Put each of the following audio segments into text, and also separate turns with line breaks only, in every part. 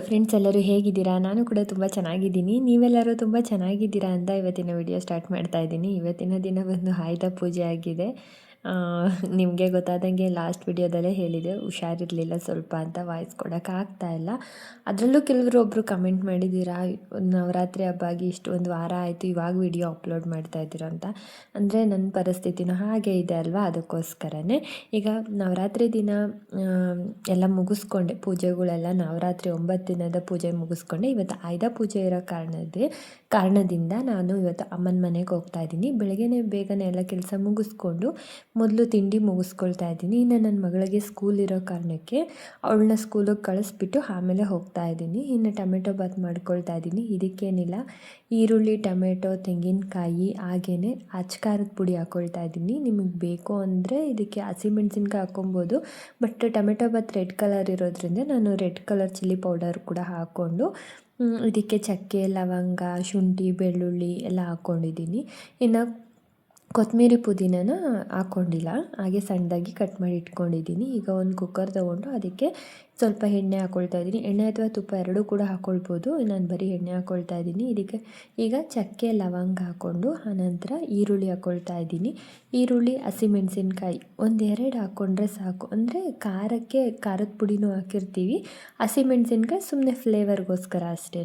Friends ಎಲ್ಲರೂ ಹೇಗಿದ್ದೀರಾ? ನಾನು ಕೂಡ ತುಂಬ ಚೆನ್ನಾಗಿದ್ದೀನಿ. ನೀವೆಲ್ಲರೂ ತುಂಬ ಚೆನ್ನಾಗಿದ್ದೀರಾ ಅಂತ ಇವತ್ತಿನ ವಿಡಿಯೋ ಸ್ಟಾರ್ಟ್ ಮಾಡ್ತಾ ಇದ್ದೀನಿ. ಇವತ್ತಿನ ದಿನ ಬಂದು ಆಯುಧ ಪೂಜೆ ಆಗಿದೆ. ನಿಮಗೆ ಗೊತ್ತಾದಂಗೆ ಲಾಸ್ಟ್ ವಿಡಿಯೋದಲ್ಲೇ ಹೇಳಿದೆ, ಹುಷಾರಿರಲಿಲ್ಲ ಸ್ವಲ್ಪ ಅಂತ ವಾಯ್ಸ್ ಕೊಡೋಕ್ಕಾಗ್ತಾ ಇಲ್ಲ. ಅದರಲ್ಲೂ ಕೆಲವರು ಒಬ್ಬರು ಕಮೆಂಟ್ ಮಾಡಿದ್ದೀರಾ, ನವರಾತ್ರಿ ಹಬ್ಬ ಆಗಿ ಇಷ್ಟು ಒಂದು ವಾರ ಆಯಿತು, ಇವಾಗ ವಿಡಿಯೋ ಅಪ್ಲೋಡ್ ಮಾಡ್ತಾ ಇದ್ದೀರಾ ಅಂತ. ಅಂದರೆ ನನ್ನ ಪರಿಸ್ಥಿತಿನೂ ಹಾಗೆ ಇದೆ ಅಲ್ವಾ, ಅದಕ್ಕೋಸ್ಕರನೇ. ಈಗ ನವರಾತ್ರಿ ದಿನ ಎಲ್ಲ ಮುಗಿಸ್ಕೊಂಡೆ, ಪೂಜೆಗಳೆಲ್ಲ ನವರಾತ್ರಿ ಒಂಬತ್ತು ದಿನದ ಪೂಜೆ ಮುಗಿಸ್ಕೊಂಡೆ. ಇವತ್ತು ಆಯ್ದ ಪೂಜೆ ಇರೋ ಕಾರಣದೇ ಕಾರಣದಿಂದ ನಾನು ಇವತ್ತು ಅಮ್ಮನ ಮನೆಗೆ ಹೋಗ್ತಾ ಇದ್ದೀನಿ. ಬೆಳಗ್ಗೆನೇ ಬೇಗನೆ ಎಲ್ಲ ಕೆಲಸ ಮುಗಿಸ್ಕೊಂಡು ಮೊದಲು ತಿಂಡಿ ಮುಗಿಸ್ಕೊಳ್ತಾ ಇದ್ದೀನಿ. ಇನ್ನು ನನ್ನ ಮಗಳಿಗೆ ಸ್ಕೂಲ್ ಇರೋ ಕಾರಣಕ್ಕೆ ಅವಳನ್ನ ಸ್ಕೂಲಿಗೆ ಕಳಿಸ್ಬಿಟ್ಟು ಆಮೇಲೆ ಹೋಗ್ತಾ ಇದ್ದೀನಿ. ಇನ್ನು ಟೊಮೆಟೊ ಬಾತ್ ಮಾಡ್ಕೊಳ್ತಾ ಇದ್ದೀನಿ. ಇದಕ್ಕೇನಿಲ್ಲ. ಈರುಳ್ಳಿ, ಟೊಮೆಟೊ, ತೆಂಗಿನಕಾಯಿ ಹಾಗೇ ಅಚ್ಕಾರದ ಪುಡಿ ಹಾಕ್ಕೊಳ್ತಾ ಇದ್ದೀನಿ. ನಿಮಗೆ ಬೇಕು ಅಂದರೆ ಇದಕ್ಕೆ ಹಸಿಮೆಣ್ಸಿನ್ಕಾಯಿ ಹಾಕ್ಕೊಬೋದು but tomato bath red colour ಇರೋದ್ರಿಂದ ನಾನು ರೆಡ್ ಕಲರ್ ಚಿಲ್ಲಿ ಪೌಡರ್ ಕೂಡ ಹಾಕ್ಕೊಂಡು ಇದಕ್ಕೆ ಚಕ್ಕೆ, ಲವಂಗ, ಶುಂಠಿ, ಬೆಳ್ಳುಳ್ಳಿ ಎಲ್ಲ ಹಾಕ್ಕೊಂಡಿದ್ದೀನಿ ಇನ್ನು ಕೊತ್ತಂಬರಿ ಪುದೀನನ ಹಾಕ್ಕೊಂಡಿಲ್ಲ ಹಾಗೆ ಸಣ್ಣದಾಗಿ ಕಟ್ ಮಾಡಿ ಇಟ್ಕೊಂಡಿದ್ದೀನಿ. ಈಗ ಒಂದು ಕುಕ್ಕರ್ ತೊಗೊಂಡು ಅದಕ್ಕೆ ಸ್ವಲ್ಪ ಎಣ್ಣೆ ಹಾಕ್ಕೊಳ್ತಾ ಇದ್ದೀನಿ. ಎಣ್ಣೆ ಅಥವಾ ತುಪ್ಪ ಎರಡೂ ಕೂಡ ಹಾಕ್ಕೊಳ್ಬೋದು ನಾನು ಬರೀ ಎಣ್ಣೆ ಹಾಕ್ಕೊಳ್ತಾ ಇದ್ದೀನಿ. ಇದಕ್ಕೆ ಈಗ ಚಕ್ಕೆ, ಲವಂಗ ಹಾಕ್ಕೊಂಡು ಆನಂತರ ಈರುಳ್ಳಿ ಹಾಕ್ಕೊಳ್ತಾ ಇದ್ದೀನಿ. ಈರುಳ್ಳಿ, ಹಸಿಮೆಣಸಿನ್ಕಾಯಿ ಒಂದೆರಡು ಹಾಕ್ಕೊಂಡ್ರೆ ಸಾಕು. ಅಂದರೆ ಖಾರಕ್ಕೆ ಖಾರದ ಪುಡಿನೂ ಹಾಕಿರ್ತೀವಿ. ಹಸಿಮೆಣಸಿನ್ಕಾಯಿ ಸುಮ್ಮನೆ ಫ್ಲೇವರ್ಗೋಸ್ಕರ ಅಷ್ಟೇ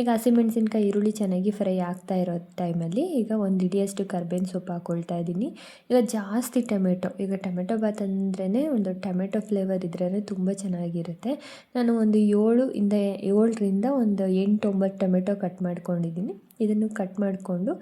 ಈಗ ಹಸಿಮೆಣಸಿನ್ಕಾಯಿ ಈರುಳ್ಳಿ ಚೆನ್ನಾಗಿ ಫ್ರೈ ಆಗ್ತಾ ಇರೋ ಟೈಮಲ್ಲಿ ಈಗ ಒಂದು ಇಡಿಯಷ್ಟು ಕರ್ಬೇವಿನ ಸೊಪ್ಪು ಹಾಕ್ಕೊಳ್ತಾ ಇದ್ದೀನಿ. ಈಗ ಜಾಸ್ತಿ ಟೊಮೆಟೊ. ಈಗ ಟೊಮೆಟೊ ಬಾತ್ ಅಂದ್ರೇ ಒಂದು ಟೊಮೆಟೊ ಫ್ಲೇವರ್ ಇದ್ರೇ ತುಂಬ ಚೆನ್ನಾಗಿರುತ್ತೆ. ಇರುತ್ತೆ. ನಾನು ಒಂದು ಏಳು ಇಂದ ಏಳರಿಂದ ಒಂದು ಎಂಟು ಒಂಬತ್ತು ಟೊಮೆಟೊ ಕಟ್ ಮಾಡ್ಕೊಂಡಿದ್ದೀನಿ. ಇದನ್ನು ಕಟ್ ಮಾಡಿಕೊಂಡು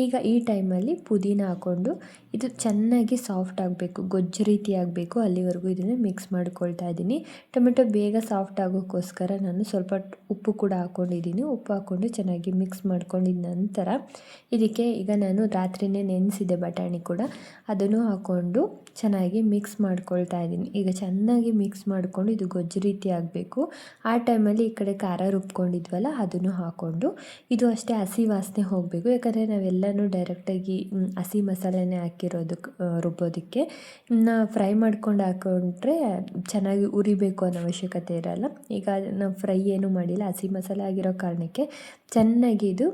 ಈಗ ಈ ಟೈಮಲ್ಲಿ ಪುದೀನ ಹಾಕ್ಕೊಂಡು ಇದು ಚೆನ್ನಾಗಿ ಸಾಫ್ಟ್ ಆಗಬೇಕು ಗೊಜ್ಜು ರೀತಿ ಆಗಬೇಕು. ಅಲ್ಲಿವರೆಗೂ ಇದನ್ನು ಮಿಕ್ಸ್ ಮಾಡ್ಕೊಳ್ತಾ ಇದ್ದೀನಿ. ಟೊಮೆಟೊ ಬೇಗ ಸಾಫ್ಟ್ ಆಗೋಕ್ಕೋಸ್ಕರ ನಾನು ಸ್ವಲ್ಪ ಉಪ್ಪು ಕೂಡ ಹಾಕ್ಕೊಂಡಿದ್ದೀನಿ ಉಪ್ಪು ಹಾಕ್ಕೊಂಡು ಚೆನ್ನಾಗಿ ಮಿಕ್ಸ್ ಮಾಡ್ಕೊಂಡಿದ್ದ ನಂತರ ಇದಕ್ಕೆ ಈಗ ನಾನು ರಾತ್ರಿಯೇ ನೆನೆಸಿದೆ ಬಟಾಣಿ ಕೂಡ ಅದನ್ನು ಹಾಕ್ಕೊಂಡು ಚೆನ್ನಾಗಿ ಮಿಕ್ಸ್ ಮಾಡ್ಕೊಳ್ತಾ ಇದ್ದೀನಿ. ಈಗ ಚೆನ್ನಾಗಿ ಮಿಕ್ಸ್ ಮಾಡಿಕೊಂಡು ಇದು ಗೊಜ್ಜು ರೀತಿ ಆಗಬೇಕು. ಆ ಟೈಮಲ್ಲಿ ಈ ಕಡೆ ಖಾರ ರುಬ್ಕೊಂಡಿದ್ವಲ್ಲ ಅದನ್ನು ಹಾಕ್ಕೊಂಡು ಇದು ಅಷ್ಟೇ ಹಸಿ ಹಸಿ ವಾಸನೆ ಹೋಗಬೇಕು. ಯಾಕಂದರೆ ನಾವೆಲ್ಲನೂ ಡೈರೆಕ್ಟಾಗಿ ಹಸಿ ಮಸಾಲೆನೇ ಹಾಕಿರೋದಕ್ಕೆ ರುಬ್ಬೋದಕ್ಕೆ. ಇನ್ನು ಫ್ರೈ ಮಾಡ್ಕೊಂಡು ಹಾಕೊಂಡ್ರೆ ಚೆನ್ನಾಗಿ ಉರಿಬೇಕು ಅನ್ನೋ ಅವಶ್ಯಕತೆ ಇರೋಲ್ಲ. ಈಗ ನಾವು ಫ್ರೈ ಏನೂ ಮಾಡಿಲ್ಲ, ಹಸಿ ಮಸಾಲೆ ಆಗಿರೋ ಕಾರಣಕ್ಕೆ ಚೆನ್ನಾಗಿ ಇದು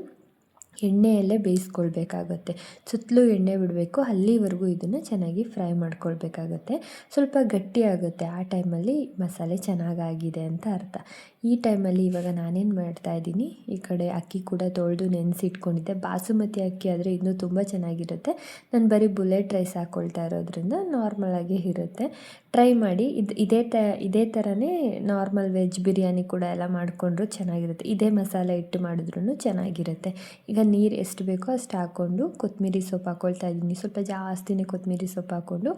ಎಣ್ಣೆಯಲ್ಲೇ ಬೇಯಿಸ್ಕೊಳ್ಬೇಕಾಗತ್ತೆ. ಸುತ್ತಲೂ ಎಣ್ಣೆ ಬಿಡಬೇಕು, ಅಲ್ಲಿವರೆಗೂ ಇದನ್ನು ಚೆನ್ನಾಗಿ ಫ್ರೈ ಮಾಡ್ಕೊಳ್ಬೇಕಾಗತ್ತೆ. ಸ್ವಲ್ಪ ಗಟ್ಟಿಯಾಗುತ್ತೆ, ಆ ಟೈಮಲ್ಲಿ ಮಸಾಲೆ ಚೆನ್ನಾಗಾಗಿದೆ ಅಂತ ಅರ್ಥ. ಈ ಟೈಮಲ್ಲಿ ಇವಾಗ ನಾನೇನು ಮಾಡ್ತಾ ಇದ್ದೀನಿ, ಈ ಕಡೆ ಅಕ್ಕಿ ಕೂಡ ತೊಳೆದು ನೆನೆಸಿಟ್ಕೊಂಡಿದ್ದೆ. ಬಾಸುಮತಿ ಅಕ್ಕಿ ಆದರೆ ಇನ್ನೂ ತುಂಬ ಚೆನ್ನಾಗಿರುತ್ತೆ. ನಾನು ಬರೀ ಬುಲೆಟ್ ರೈಸ್ ಹಾಕ್ಕೊಳ್ತಾ ಇರೋದ್ರಿಂದ ನಾರ್ಮಲಾಗಿ ಇರುತ್ತೆ. ಟ್ರೈ ಮಾಡಿ, ಇದು, ಇದೇ ತ, ಇದೇ ಥರನೇ ನಾರ್ಮಲ್ ವೆಜ್ ಬಿರಿಯಾನಿ ಕೂಡ ಎಲ್ಲ ಮಾಡಿಕೊಂಡ್ರು ಚೆನ್ನಾಗಿರುತ್ತೆ. ಇದೇ ಮಸಾಲೆ ಇಟ್ಟು ಮಾಡಿದ್ರೂ ಚೆನ್ನಾಗಿರುತ್ತೆ. ಈಗ ನೀರು ಎಷ್ಟು ಬೇಕೋ ಅಷ್ಟು ಹಾಕ್ಕೊಂಡು ಕೊತ್ತಂಬರಿ ಸೊಪ್ಪು ಹಾಕ್ಕೊಳ್ತಾ ಇದ್ದೀನಿ. ಸ್ವಲ್ಪ ಜಾಸ್ತಿನೇ ಕೊತ್ತಂಬರಿ ಸೊಪ್ಪು ಹಾಕ್ಕೊಂಡು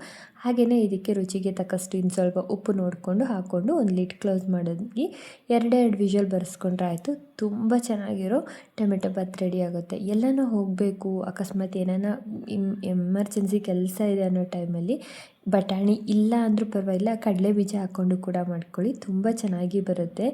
ಹಾಗೆಯೇ ಇದಕ್ಕೆ ರುಚಿಗೆ ತಕ್ಕಷ್ಟು ಇನ್ನು ಸ್ವಲ್ಪ ಉಪ್ಪು ನೋಡಿಕೊಂಡು ಹಾಕ್ಕೊಂಡು ಒಂದು ಲಿಡ್ ಕ್ಲೋಸ್ ಮಾಡೋದಕ್ಕೆ ಎರಡೆರಡು ವಿಷಲ್ ಬರೆಸ್ಕೊಂಡ್ರೆ ಆಯಿತು. ತುಂಬ ಚೆನ್ನಾಗಿರೋ ಟೊಮೆಟೊ ಬಾತ್ ರೆಡಿ ಆಗುತ್ತೆ. ಎಲ್ಲನೂ ಹೋಗಬೇಕು. ಅಕಸ್ಮಾತ್ ಏನಾನ ಎಮರ್ಜೆನ್ಸಿ ಕೆಲಸ ಇದೆ ಅನ್ನೋ ಟೈಮಲ್ಲಿ ಬಟಾಣಿ ಇಲ್ಲ ಅಂದರೂ ಪರವಾಗಿಲ್ಲ, ಕಡಲೆ ಬೀಜ ಹಾಕ್ಕೊಂಡು ಕೂಡ ಮಾಡ್ಕೊಳ್ಳಿ. ತುಂಬ ಚೆನ್ನಾಗಿ ಬರುತ್ತೆ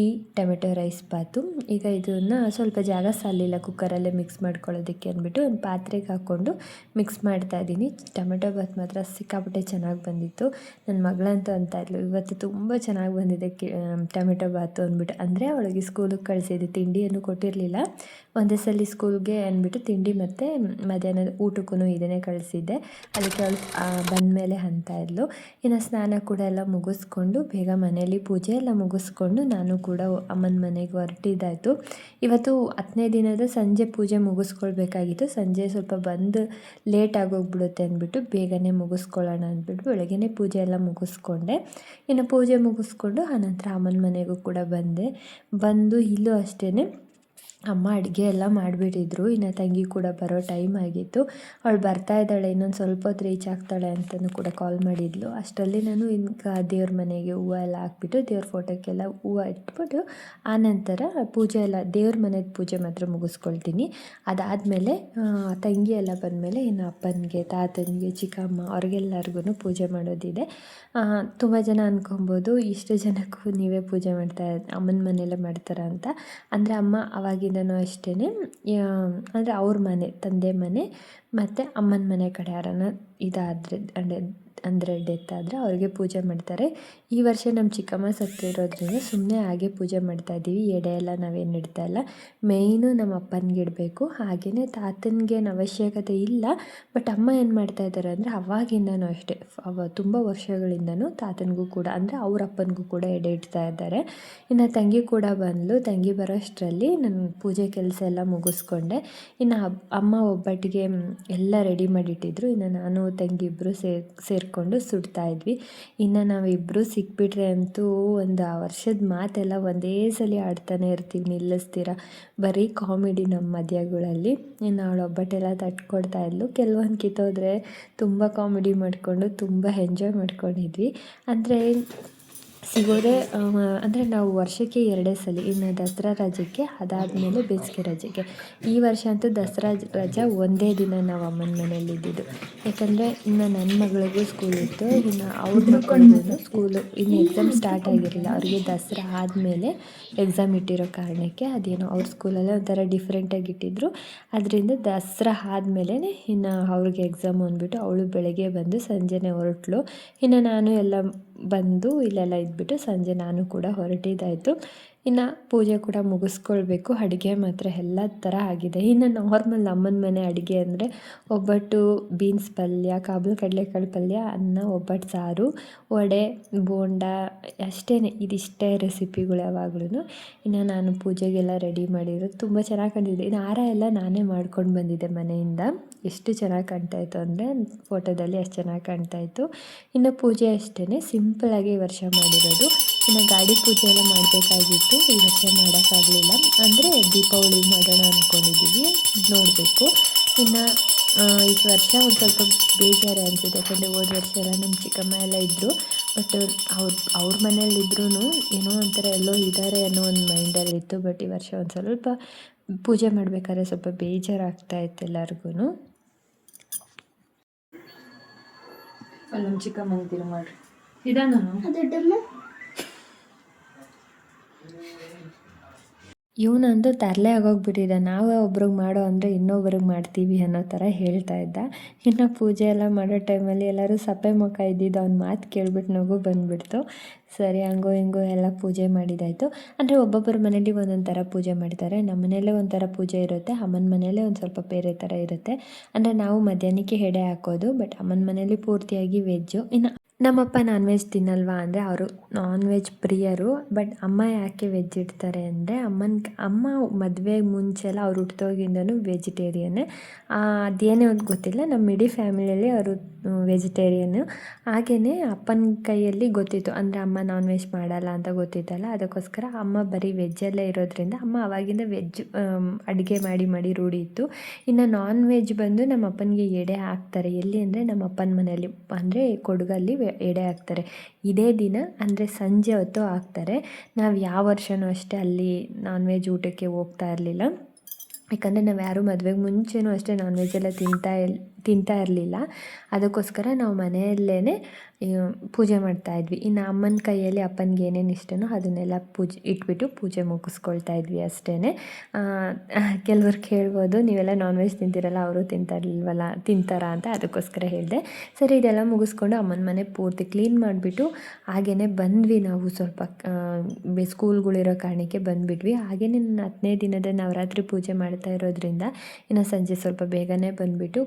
ಈ ಟೊಮೆಟೊ ರೈಸ್ ಬಾತು. ಈಗ ಇದನ್ನು ಸ್ವಲ್ಪ ಜಾಗ ಸಾಲಿಲ್ಲ, ಕುಕ್ಕರಲ್ಲೇ ಮಿಕ್ಸ್ ಮಾಡ್ಕೊಳ್ಳೋದಕ್ಕೆ ಅಂದ್ಬಿಟ್ಟು ಒಂದು ಪಾತ್ರೆಗೆ ಹಾಕ್ಕೊಂಡು ಮಿಕ್ಸ್ ಮಾಡ್ತಾ ಇದ್ದೀನಿ. ಟೊಮೆಟೊ ಬಾತ್ ಮಾತ್ರ ಸಿಕ್ಕಾಪಟ್ಟೆ ಚೆನ್ನಾಗಿ ಬಂದಿತ್ತು. ನನ್ನ ಮಗಳಂತೂ ಅಂತ ಇದ್ಲು. ಇವತ್ತು ತುಂಬ ಚೆನ್ನಾಗಿ ಬಂದಿದೆ ಕಿ ಟೊಮೆಟೊ ಬಾತು ಅಂದ್ಬಿಟ್ಟು. ಅಂದರೆ ಅವಳಿಗೆ ಸ್ಕೂಲಿಗೆ ಕಳಿಸಿದ್ದೆ, ತಿಂಡಿಯನ್ನು ಕೊಟ್ಟಿರಲಿಲ್ಲ. ಒಂದೇ ಸಲ ಸ್ಕೂಲ್ಗೆ ಅಂದ್ಬಿಟ್ಟು ತಿಂಡಿ ಮತ್ತು ಮಧ್ಯಾಹ್ನದ ಊಟಕ್ಕೂ ಇದನ್ನೇ ಕಳಿಸಿದ್ದೆ. ಅದಕ್ಕೆ ಅವಳು ಬಂದಮೇಲೆ ಅಂತ ಇದ್ಲು. ಇನ್ನು ಸ್ನಾನ ಕೂಡ ಎಲ್ಲ ಮುಗಿಸ್ಕೊಂಡು ಬೇಗ ಮನೆಯಲ್ಲಿ ಪೂಜೆ ಎಲ್ಲ ಮುಗಿಸ್ಕೊಂಡು ನಾನು ಕೂಡ ಅಮ್ಮನ ಮನೆಗೆ ಹೊರಟಿದ್ದಾಯಿತು. ಇವತ್ತು ಹತ್ತನೇ ದಿನದ ಸಂಜೆ ಪೂಜೆ ಮುಗಿಸ್ಕೊಳ್ಬೇಕಾಗಿತ್ತು. ಸಂಜೆ ಸ್ವಲ್ಪ ಬಂದು ಲೇಟ್ ಆಗೋಗ್ಬಿಡುತ್ತೆ ಅಂದ್ಬಿಟ್ಟು ಬೇಗನೆ ಮುಗಿಸ್ಕೊಳ್ಳೋಣ ಅಂದ್ಬಿಟ್ಟು ಬೆಳಗ್ಗೆ ಪೂಜೆ ಎಲ್ಲ ಮುಗಿಸ್ಕೊಂಡೆ. ಇನ್ನು ಪೂಜೆ ಮುಗಿಸ್ಕೊಂಡು ಆನಂತರ ಅಮ್ಮನ ಮನೆಗೂ ಕೂಡ ಬಂದೆ. ಬಂದು ಇಲ್ಲೂ ಅಷ್ಟೇ ಅಮ್ಮ ಅಡುಗೆ ಎಲ್ಲ ಮಾಡಿಬಿಟ್ಟಿದ್ರು. ಇನ್ನು ತಂಗಿ ಕೂಡ ಬರೋ ಟೈಮ್ ಆಗಿತ್ತು. ಅವಳು ಬರ್ತಾ ಇದ್ದಾಳೆ, ಇನ್ನೊಂದು ಸ್ವಲ್ಪ ಹೊತ್ತು ರೀಚ್ ಆಗ್ತಾಳೆ ಅಂತಲೂ ಕೂಡ ಕಾಲ್ ಮಾಡಿದ್ಲು. ಅಷ್ಟರಲ್ಲಿ ನಾನು ಇನ್ನು ದೇವ್ರ ಮನೆಗೆ ಹೂವು ಎಲ್ಲ ಹಾಕ್ಬಿಟ್ಟು ದೇವ್ರ ಫೋಟೋಕ್ಕೆಲ್ಲ ಹೂವು ಇಟ್ಬಿಟ್ಟು ಆನಂತರ ಪೂಜೆ ಎಲ್ಲ, ದೇವ್ರ ಮನೆದ ಪೂಜೆ ಮಾತ್ರ ಮುಗಿಸ್ಕೊಳ್ತೀನಿ. ಅದಾದಮೇಲೆ ತಂಗಿ ಎಲ್ಲ ಬಂದಮೇಲೆ ಇನ್ನು ಅಪ್ಪನಿಗೆ, ತಾತನಿಗೆ, ಚಿಕ್ಕಮ್ಮ ಅವ್ರಿಗೆಲ್ಲರಿಗೂ ಪೂಜೆ ಮಾಡೋದಿದೆ. ತುಂಬ ಜನ ಅಂದ್ಕೊಬೋದು ಇಷ್ಟು ಜನಕ್ಕೂ ನೀವೇ ಪೂಜೆ ಮಾಡ್ತಾ, ಅಮ್ಮನ ಮನೆಯಲ್ಲೇ ಮಾಡ್ತಾರ ಅಂತ. ಅಂದರೆ ಅಮ್ಮ ಅವಾಗಿನ ಅವಾಗಿಂದನೂ ಅಷ್ಟೇ ಅಂದರೆ ಅವ್ರ ಮನೆ ತಂದೆ ಮನೆ ಮತ್ತು ಅಮ್ಮನ ಮನೆ ಕಡೆ ಯಾರನ್ನ ಇದಾದರೆ ಅಂದರೆ ಅಂದರೆ ಡೆತ್ ಆದರೆ ಅವ್ರಿಗೆ ಪೂಜೆ ಮಾಡ್ತಾರೆ. ಈ ವರ್ಷ ನಮ್ಮ ಚಿಕ್ಕಮ್ಮ ಸತ್ತಿರೋದ್ರಿಂದ ಸುಮ್ಮನೆ ಹಾಗೆ ಪೂಜೆ ಮಾಡ್ತಾ ಇದ್ದೀವಿ. ಎಡೆ ಎಲ್ಲ ನಾವೇನು ಇಡ್ತಾ ಇಲ್ಲ. ಮೇಯ್ನು ನಮ್ಮ ಅಪ್ಪನಿಗೆ ಇಡಬೇಕು. ಹಾಗೆಯೇ ತಾತನಿಗೇನು ಅವಶ್ಯಕತೆ ಇಲ್ಲ. ಬಟ್ ಅಮ್ಮ ಏನು ಮಾಡ್ತಾ ಇದ್ದಾರೆ ಅಂದರೆ ಅವಾಗಿಂದನೂ ಅಷ್ಟೇ. ಅವ ತುಂಬ ವರ್ಷಗಳಿಂದನೂ ತಾತನಿಗೂ ಕೂಡ ಅಂದರೆ ಅವ್ರ ಅಪ್ಪನಿಗೂ ಕೂಡ ಎಡೆ ಇಡ್ತಾ ಇದ್ದಾರೆ. ಇನ್ನು ತಂಗಿ ಕೂಡ ಬಂದಳು ತಂಗಿ ಬರೋಷ್ಟರಲ್ಲಿ ನನ್ನ ಪೂಜೆ ಕೆಲಸ ಎಲ್ಲ ಮುಗಿಸ್ಕೊಂಡೆ. ಇನ್ನು ಅಮ್ಮ ಒಬ್ಬಟ್ಟಿಗೆ ಎಲ್ಲ ರೆಡಿ ಮಾಡಿಟ್ಟಿದ್ರು. ಇನ್ನು ನಾನು ತಂಗಿ ಇಬ್ಬರು ಸೇರ್ ಸೇರಿಕೊಂಡು ಸುಡ್ತಾ ಇದ್ವಿ. ಇನ್ನು ನಾವಿಬ್ಬರು ಸಿಕ್ಬಿಟ್ರೆ ಅಂತೂ ಒಂದು ಆ ವರ್ಷದ ಮಾತೆಲ್ಲ ಒಂದೇ ಸಲ ಆಡ್ತಾನೆ ಇರ್ತೀವಿ, ನಿಲ್ಲಿಸ್ತೀರ? ಬರೀ ಕಾಮಿಡಿ ನಮ್ಮ ಮಧ್ಯಗಳಲ್ಲಿ ಇನ್ನು ಅವಳು ಒಬ್ಬಟ್ಟೆಲ್ಲ ತಟ್ಕೊಡ್ತಾ ಇದ್ಲು. ಕೆಲವೊಂದು ಕಿತ್ತೋದ್ರೆ ತುಂಬ ಕಾಮಿಡಿ ಮಾಡಿಕೊಂಡು ತುಂಬ ಎಂಜಾಯ್ ಮಾಡ್ಕೊಂಡಿದ್ವಿ. ಅಂದರೆ ಸಿಗೋದೇ ಅಂದರೆ ನಾವು ವರ್ಷಕ್ಕೆ ಎರಡೇ ಸಲ ಇನ್ನು ದಸರಾ ರಜಕ್ಕೆ ಅದಾದಮೇಲೆ ಬೇಸಿಗೆ ರಜೆಗೆ. ಈ ವರ್ಷ ಅಂತೂ ದಸರಾ ರಜಾ ಒಂದೇ ದಿನ ನಾವು ಅಮ್ಮನ ಮನೇಲಿ ಇದ್ದಿದ್ದು. ಯಾಕಂದರೆ ಇನ್ನು ನನ್ನ ಮಗಳಿಗೂ ಸ್ಕೂಲ್ ಇತ್ತು, ಇನ್ನು ಅವ್ರ ಮಕ್ಕಳಿಗೂ ಸ್ಕೂಲು ಇನ್ನು ಎಕ್ಸಾಮ್ ಸ್ಟಾರ್ಟ್ ಆಗಿರಲಿಲ್ಲ. ಅವ್ರಿಗೆ ದಸರಾ ಆದಮೇಲೆ ಎಕ್ಸಾಮ್ ಇಟ್ಟಿರೋ ಕಾರಣಕ್ಕೆ ಅದೇನೋ ಅವ್ರ ಸ್ಕೂಲಲ್ಲೇ ಒಂಥರ ಡಿಫ್ರೆಂಟಾಗಿ ಇಟ್ಟಿದ್ರು. ಅದರಿಂದ ದಸರಾ ಆದಮೇಲೆ ಇನ್ನು ಅವ್ರಿಗೆ ಎಕ್ಸಾಮ್ ಅಂದ್ಬಿಟ್ಟು, ಅವಳು ಬೆಳಗ್ಗೆ ಬಂದು ಸಂಜೆನೇ ಹೊರಟ್ಳು. ಇನ್ನು ನಾನು ಎಲ್ಲ ಬಂದು ಇಲ್ಲೆಲ್ಲ ಇದ್ಬಿಟ್ಟು ಸಂಜೆ ನಾನು ಕೂಡ ಹೊರಟಿದ್ದಾಯಿತು. ಇನ್ನು ಪೂಜೆ ಕೂಡ ಮುಗಿಸ್ಕೊಳ್ಬೇಕು. ಅಡುಗೆ ಮಾತ್ರ ಎಲ್ಲ ಥರ ಆಗಿದೆ. ಇನ್ನು ನಾರ್ಮಲ್ ಅಮ್ಮನ ಮನೆ ಅಡುಗೆ ಅಂದರೆ ಒಬ್ಬಟ್ಟು ಬೀನ್ಸ್ ಪಲ್ಯ, ಕಾಬೂಲ್ ಕಡಲೆಕಾಳು ಪಲ್ಯ, ಅನ್ನ, ಒಬ್ಬಟ್ಟು ಸಾರು, ವಡೆ, ಬೋಂಡ ಅಷ್ಟೇ ಇದಿಷ್ಟೇ ರೆಸಿಪಿಗಳು ಯಾವಾಗ್ಲೂ ಇನ್ನು ನಾನು ಪೂಜೆಗೆಲ್ಲ ರೆಡಿ ಮಾಡಿರೋದು ತುಂಬ ಚೆನ್ನಾಗಿ ಕಾಣ್ತಿದೆ ಇನ್ನು ಹಾರ ಎಲ್ಲ ನಾನೇ ಮಾಡ್ಕೊಂಡು ಬಂದಿದ್ದೆ ಮನೆಯಿಂದ. ಎಷ್ಟು ಚೆನ್ನಾಗಿ ಕಾಣ್ತಾ ಇತ್ತು ಅಂದರೆ ಫೋಟೋದಲ್ಲಿ ಅಷ್ಟು ಚೆನ್ನಾಗಿ ಕಾಣ್ತಾ ಇತ್ತು. ಇನ್ನು ಪೂಜೆ ಅಷ್ಟೇ ಸಿಂಪಲಾಗಿ ಈ ವರ್ಷ ಮಾಡಿರೋದು. ಇನ್ನು ಗಾಡಿ ಪೂಜೆ ಎಲ್ಲ ಮಾಡಬೇಕಾಗಿತ್ತು. ಈ ವರ್ಷ ಮಾಡೋಕ್ಕಾಗಲಿಲ್ಲ. ಅಂದರೆ ದೀಪಾವಳಿ ಮಾಡೋಣ ಅಂದ್ಕೊಂಡಿದ್ದೀವಿ ನೋಡಬೇಕು. ಇನ್ನು ಈ ವರ್ಷ ಒಂದು ಸ್ವಲ್ಪ ಬೇಜಾರು ಅನಿಸುತ್ತೆ. ಯಾಕಂದರೆ ಹೋದ ವರ್ಷ ಎಲ್ಲ ನಮ್ಮ ಚಿಕ್ಕಮ್ಮ ಎಲ್ಲ ಇದ್ದರು ಬಟ್ ಅವ್ರ ಅವ್ರ ಮನೇಲಿದ್ರೂ ಏನೋ ಒಂಥರ ಎಲ್ಲೋ ಇದ್ದಾರೆ ಅನ್ನೋ ಒಂದು ಮೈಂಡಲ್ಲಿತ್ತು ಬಟ್ ಈ ವರ್ಷ ಒಂದು ಸ್ವಲ್ಪ ಪೂಜೆ ಮಾಡಬೇಕಾದ್ರೆ ಸ್ವಲ್ಪ ಬೇಜಾರಾಗ್ತಾ ಇತ್ತು ಎಲ್ಲರಿಗೂ
ಅಲ್ಲಿ ನಮ್ಮ ಚಿಕ್ಕಮ್ಮ ತಿರು ಮಾಡ್ರಿ ಇದಾನ
ಇವನಂತೂ ತರಲೆ ಆಗೋಗ್ಬಿಟ್ಟಿದೆ. ನಾವೇ ಒಬ್ರಿಗೆ ಮಾಡೋ ಅಂದರೆ ಇನ್ನೊಬ್ರಿಗೆ ಮಾಡ್ತೀವಿ ಅನ್ನೋ ಥರ ಹೇಳ್ತಾ ಇದ್ದ. ಇನ್ನು ಪೂಜೆ ಎಲ್ಲ ಮಾಡೋ ಟೈಮಲ್ಲಿ ಎಲ್ಲರೂ ಸಪ್ಪೆ ಮುಖ ಇದ್ದಿದ್ದು ಅವ್ನ ಮಾತು ಕೇಳ್ಬಿಟ್ಟು ನಗು ಬಂದುಬಿಡ್ತು. ಸರಿ, ಹಂಗೋ ಹಿಂಗೋ ಎಲ್ಲ ಪೂಜೆ ಮಾಡಿದಾಯಿತು. ಅಂದರೆ ಒಬ್ಬೊಬ್ಬರ ಮನೇಲಿ ಒಂದೊಂದು ಥರ ಪೂಜೆ ಮಾಡ್ತಾರೆ. ನಮ್ಮ ಮನೇಲೇ ಒಂಥರ ಪೂಜೆ ಇರುತ್ತೆ. ಅಮ್ಮನ ಮನೇಲೇ ಒಂದು ಸ್ವಲ್ಪ ಬೇರೆ ಥರ ಇರುತ್ತೆ. ಅಂದರೆ ನಾವು ಮಧ್ಯಾಹ್ನಕ್ಕೆ ಹೆಡೆ ಹಾಕೋದು, ಬಟ್ ಅಮ್ಮನ ಮನೇಲಿ ಪೂರ್ತಿಯಾಗಿ ವೆಜ್ಜು. ಇನ್ನು ನಮ್ಮಪ್ಪ ನಾನ್ ವೆಜ್ ತಿನ್ನಲ್ವಾ ಅಂದರೆ ಅವರು ನಾನ್ ವೆಜ್ ಪ್ರಿಯರು ಬಟ್ ಅಮ್ಮ ಯಾಕೆ ವೆಜ್ ಇಡ್ತಾರೆ ಅಂದರೆ ಅಮ್ಮನ, ಅಮ್ಮ ಮದುವೆ ಮುಂಚೆ ಎಲ್ಲ ಅವ್ರು ಹುಟ್ಟಿದೋಗಿಂದನೂ ವೆಜಿಟೇರಿಯನ್ನೇ ಅದೇನೇ ಒಂದು ಗೊತ್ತಿಲ್ಲ ನಮ್ಮ ಇಡೀ ಫ್ಯಾಮಿಲಿಯಲ್ಲಿ ಅವರು ವೆಜಿಟೇರಿಯನ್ನು ಹಾಗೆಯೇ ಅಪ್ಪನ ಕೈಯಲ್ಲಿ ಗೊತ್ತಿತ್ತು, ಅಂದರೆ ಅಮ್ಮ ನಾನ್ ವೆಜ್ ಮಾಡಲ್ಲ ಅಂತ ಗೊತ್ತಿತ್ತಲ್ಲ, ಅದಕ್ಕೋಸ್ಕರ ಅಮ್ಮ ಬರೀ ವೆಜ್ಜಲ್ಲೇ ಇರೋದ್ರಿಂದ ಅಮ್ಮ ಅವಾಗಿಂದ ವೆಜ್ ಅಡುಗೆ ಮಾಡಿ ಮಾಡಿ ರೂಢಿ ಇತ್ತು ಇನ್ನು ನಾನ್ ವೆಜ್ ಬಂದು ನಮ್ಮ ಅಪ್ಪನಿಗೆ ಎಡೆ ಹಾಕ್ತಾರೆ. ಎಲ್ಲಿ ಅಂದರೆ ನಮ್ಮ ಅಪ್ಪನ ಮನೆಯಲ್ಲಿ, ಅಂದರೆ ಕೊಡಗಲ್ಲಿ ಎಡೆ ಹಾಕ್ತಾರೆ. ಇದೇ ದಿನ, ಅಂದರೆ ಸಂಜೆ ಹೊತ್ತು ಹಾಕ್ತಾರೆ. ನಾವು ಯಾವ ವರ್ಷವೂ ಅಷ್ಟೇ ಅಲ್ಲಿ ನಾನ್ ವೆಜ್ ಊಟಕ್ಕೆ ಹೋಗ್ತಾ ಇರಲಿಲ್ಲ. ಯಾಕಂದರೆ ನಾವು ಯಾರೂ ಮದುವೆಗೆ ಮುಂಚೆನೂ ಅಷ್ಟೇ ನಾನ್ ವೆಜ್ ಎಲ್ಲ ತಿಂತಾ ತಿಂತಾ ಇರಲಿಲ್ಲ. ಅದಕ್ಕೋಸ್ಕರ ನಾವು ಮನೆಯಲ್ಲೇ ಪೂಜೆ ಮಾಡ್ತಾ ಇದ್ವಿ. ಇನ್ನು ಅಮ್ಮನ ಕೈಯಲ್ಲಿ ಅಪ್ಪನಿಗೆ ಏನೇನು ಇಷ್ಟನೋ ಅದನ್ನೆಲ್ಲ ಪೂಜೆ, ಇಟ್ಬಿಟ್ಟು ಪೂಜೆ ಮುಗಿಸ್ಕೊಳ್ತಾ ಇದ್ವಿ ಅಷ್ಟೇ ಕೆಲವ್ರು ಕೇಳ್ಬೋದು, ನೀವೆಲ್ಲ ನಾನ್ ವೆಜ್ ತಿಂತೀರಲ್ಲ, ಅವರು ತಿಂತಾ ತಿಂತಾರ ಅಂತ ಅದಕ್ಕೋಸ್ಕರ ಹೇಳಿದೆ. ಸರಿ, ಇದೆಲ್ಲ ಮುಗಿಸ್ಕೊಂಡು ಅಮ್ಮನ ಮನೆ ಪೂರ್ತಿ ಕ್ಲೀನ್ ಮಾಡಿಬಿಟ್ಟು ಹಾಗೇ ಬಂದ್ವಿ ನಾವು ಸ್ವಲ್ಪ ಸ್ಕೂಲ್ಗಳಿರೋ ಕಾರಣಕ್ಕೆ ಬಂದುಬಿಟ್ವಿ. ಹಾಗೇ ನನ್ನ ಹತ್ತನೇ ದಿನದ ನವರಾತ್ರಿ ಪೂಜೆ ಮಾಡ್ತಾ ಇರೋದ್ರಿಂದ, ಇನ್ನು ಸಂಜೆ ಸ್ವಲ್ಪ ಬೇಗನೆ ಬಂದುಬಿಟ್ಟು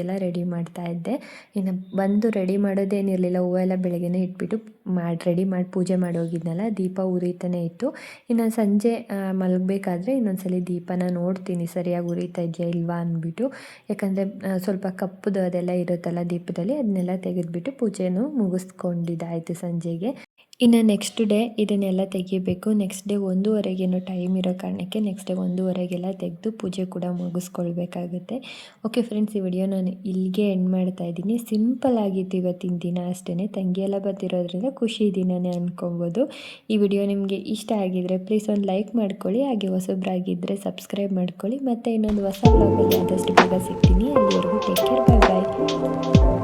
ಪೂಜೆಗೆಲ್ಲ ರೆಡಿ ಮಾಡ್ತಾ ಇದ್ದೆ. ಇನ್ನು ಬಂದು ರೆಡಿ ಮಾಡೋದೇನಿರಲಿಲ್ಲ, ಹೂವೆಲ್ಲ ಎಲ್ಲ ಬೆಳಗ್ಗೆನೇ ಇಟ್ಬಿಟ್ಟು ಮಾಡಿ ರೆಡಿ ಮಾಡಿ ಪೂಜೆ ಮಾಡಿ ಹೋಗಿದ್ನಲ್ಲ, ದೀಪ ಉರಿತಾನೆ ಇತ್ತು. ಇನ್ನು ಸಂಜೆ ಮಲಗಬೇಕಾದ್ರೆ ಇನ್ನೊಂದ್ಸಲಿ ದೀಪನ ನೋಡ್ತೀನಿ, ಸರಿಯಾಗಿ ಉರಿತಾ ಇದೆಯಾ ಇಲ್ವಾ ಅಂದ್ಬಿಟ್ಟು. ಯಾಕಂದರೆ ಸ್ವಲ್ಪ ಕಪ್ಪುದು ಅದೆಲ್ಲ ಇರುತ್ತಲ್ಲ ದೀಪದಲ್ಲಿ, ಅದನ್ನೆಲ್ಲ ತೆಗೆದುಬಿಟ್ಟು ಪೂಜೆನೂ ಮುಗಿಸ್ಕೊಂಡಿದ್ದಾಯಿತು ಸಂಜೆಗೆ. ಇನ್ನು ನೆಕ್ಸ್ಟ್ ಡೇ ಇದನ್ನೆಲ್ಲ ತೆಗಿಬೇಕು. ನೆಕ್ಸ್ಟ್ ಡೇ ಒಂದೂವರೆಗೇನು ಟೈಮ್ ಇರೋ ಕಾರಣಕ್ಕೆ ನೆಕ್ಸ್ಟ್ ಡೇ ಒಂದೂವರೆಗೆಲ್ಲ ತೆಗೆದು ಪೂಜೆ ಕೂಡ ಮುಗಿಸ್ಕೊಳ್ಬೇಕಾಗುತ್ತೆ. ಓಕೆ ಫ್ರೆಂಡ್ಸ್ ಈ ವಿಡಿಯೋ ನಾನು ಇಲ್ಲಿಗೆ ಎಂಡ್ ಮಾಡ್ತಾ ಇದ್ದೀನಿ. ಸಿಂಪಲ್ ಆಗಿತ್ತು ಇವತ್ತಿನ ದಿನ ಅಷ್ಟೇ ತಂಗಿಯೆಲ್ಲ ಬರ್ತಿರೋದ್ರಿಂದ ಖುಷಿ ದಿನನೇ ಅಂದ್ಕೊಬೋದು ಈ ವಿಡಿಯೋ ನಿಮಗೆ ಇಷ್ಟ ಆಗಿದ್ದರೆ ಪ್ಲೀಸ್ ಒಂದು ಲೈಕ್ ಮಾಡ್ಕೊಳ್ಳಿ. ಹಾಗೆ ಹೊಸಬ್ರಾಗಿದ್ದರೆ ಸಬ್ಸ್ಕ್ರೈಬ್ ಮಾಡ್ಕೊಳ್ಳಿ. ಮತ್ತು ಇನ್ನೊಂದು ಹೊಸ ಬ್ಲಾಗಲ್ಲಿ ಆದಷ್ಟು ಬೇಗ ಸಿಗ್ತೀನಿ. ಅಲ್ಲಿವರೆಗೂ ಟೇಕ್ ಕೇರ್ ಬಾಯ್ ಬಾಯ್